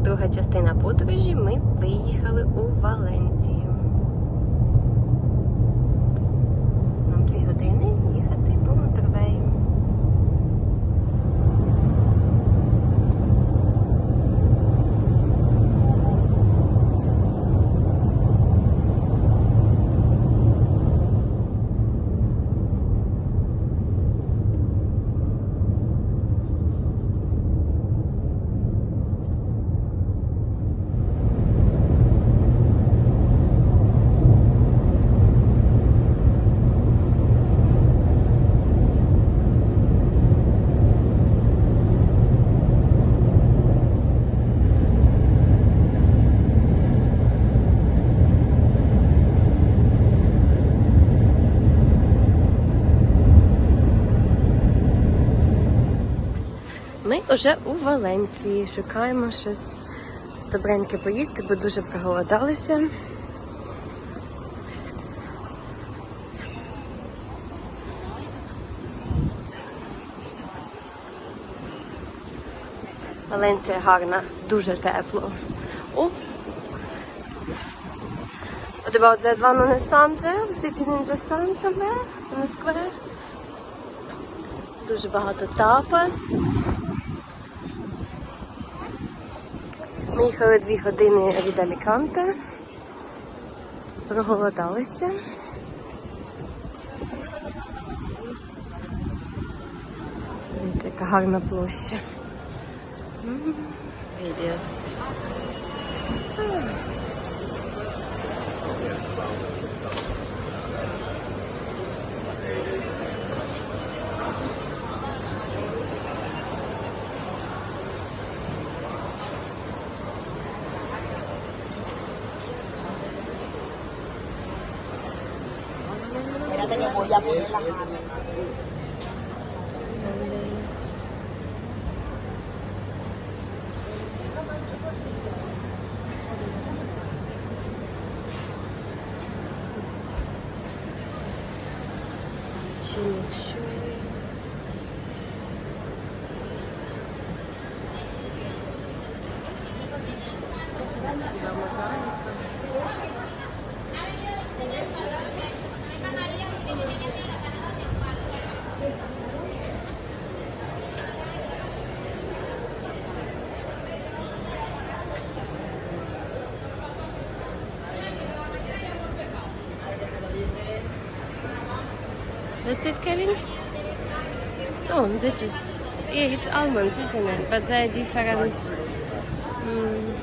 нас друга частина подорожі. Ми виїхали у Валенцію. Нам дві години Вже у Валенції. Шукаємо щось добреньке поїсти, бо дуже проголодалися. Валенція гарна, дуже тепло. О! What about that one on the sun there? Sitting in the sun somewhere? On the square? Дуже багато тапас. Ми їхали дві години від Аліканта. Проголодалися. Дивіться, яка гарна площа. โอ้ยำนี้ราคาชื่อชื่อ That's it, Kevin? Oh, this is... Yeah, it's almonds, isn't it? But they're different. Mm.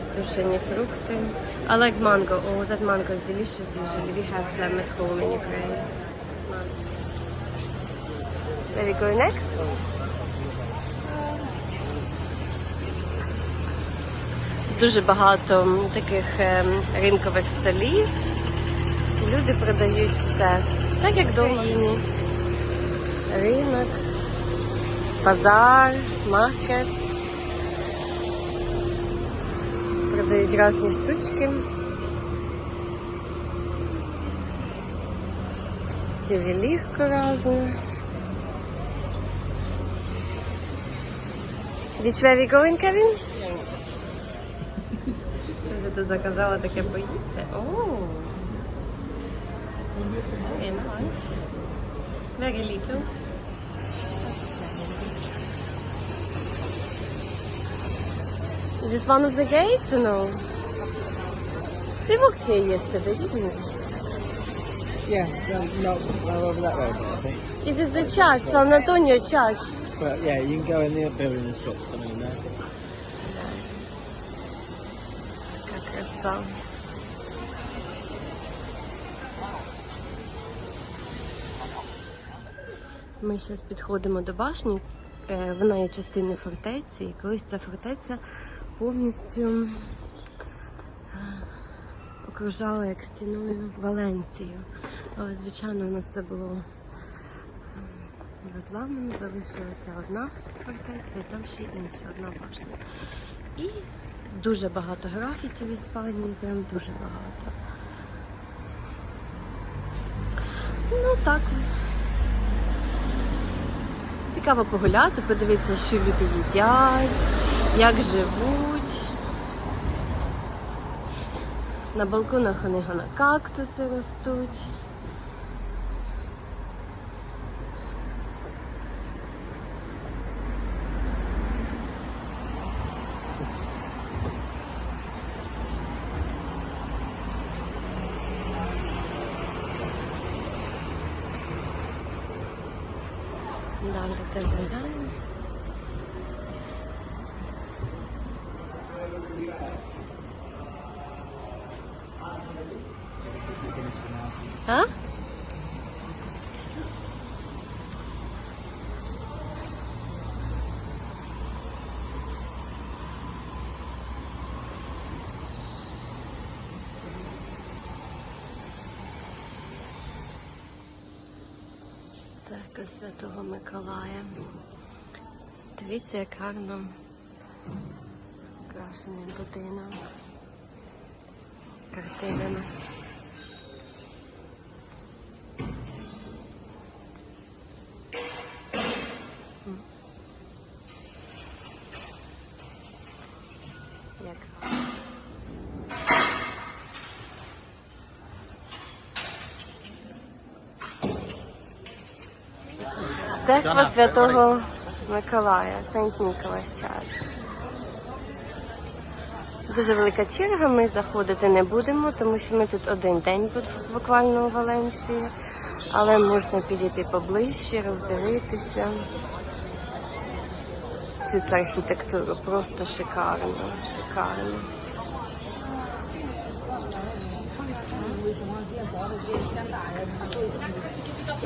Сушені фрукти. I like mango. Oh, that mango is delicious usually. We have them at home in Ukraine. Where we go next? Дуже багато таких ем, ринкових столів. Люди продають все. Так як в Україні. Ринок, базар, маркет. Продають різні штучки. Ювелірку різну. Which way we going, Kevin? Я тут заказала таке поїсти. О! Very nice. Very little. Is this one of the gates or no? We walked here yesterday, didn't we? Yeah, no, no, no, over that road, I think. Is it the church, San Antonio Church? But yeah, you can go in the building and stop something there. Така краса. Ми зараз підходимо до башні. Е, Вона є частиною фортеці. І колись ця фортеця повністю е, окружала як стіною Валенцію. Але, звичайно, воно все було е, розламано, залишилася одна фортеця, і там ще інша одна башня. І дуже багато графіті в Іспанії, прям дуже багато. Ну так. Цікаво погуляти, подивитися, що люди їдять, як живуть. На балконах у них кактуси ростуть. А? Церква Святого Миколая. Дивіться, як гарно крашений будинок. Картинами. Церква Святого Миколая, Сент Ніколас Чардж. Дуже велика черга, ми заходити не будемо, тому що ми тут один день бу- буквально у Валенсії, але можна підійти поближче, роздивитися. Всю цю архітектуру просто шикарно, шикарно.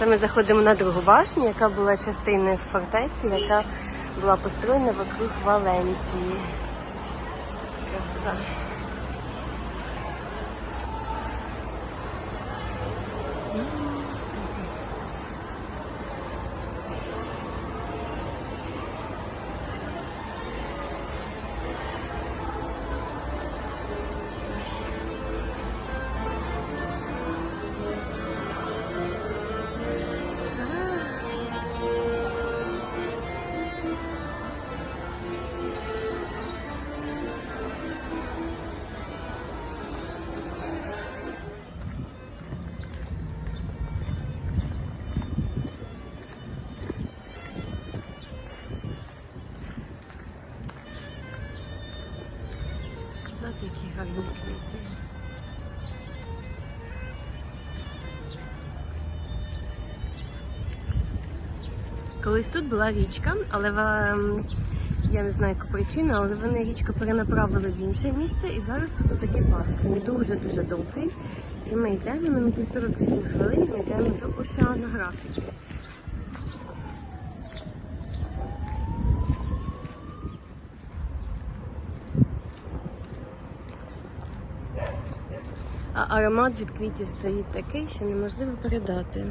Це ми заходимо на другу башню, яка була частиною фортеці, яка була построєна вокруг Валенції. Краса. Знаєте, Колись тут була річка, але я не знаю яку причину, але вони річку перенаправили в інше місце і зараз тут такий парк. Він дуже-дуже довгий. І ми йдемо, нам йти 48 хвилин, ми йдемо до оceanографії. А аромат від квітів стоїть такий, що неможливо передати.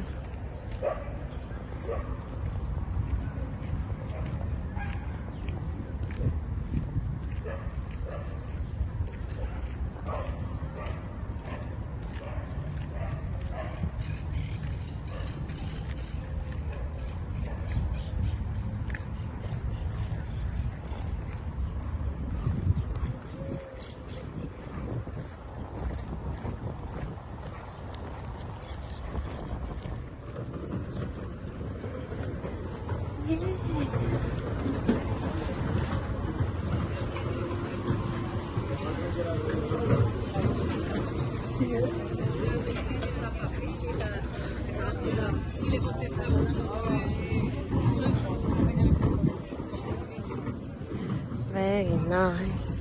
Very nice.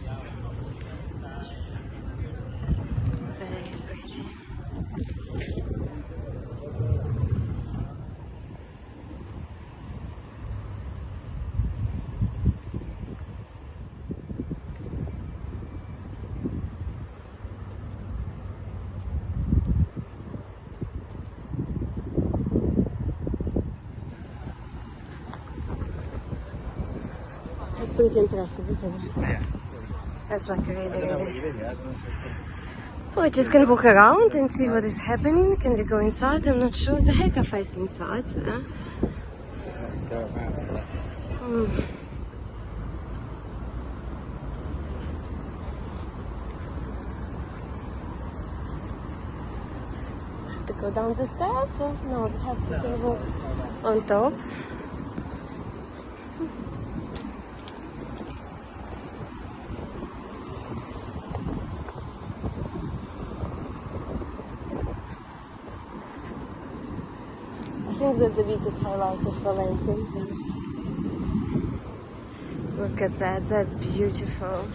Yeah. That's like really, really. We're just gonna walk around and see what is happening. Can we go inside? I'm not sure. The a hair cafe inside. Around. Hmm. Have to go down the stairs? Or? No, we have to go on top. Kings of the Week is highlighted for Look at that, that's beautiful.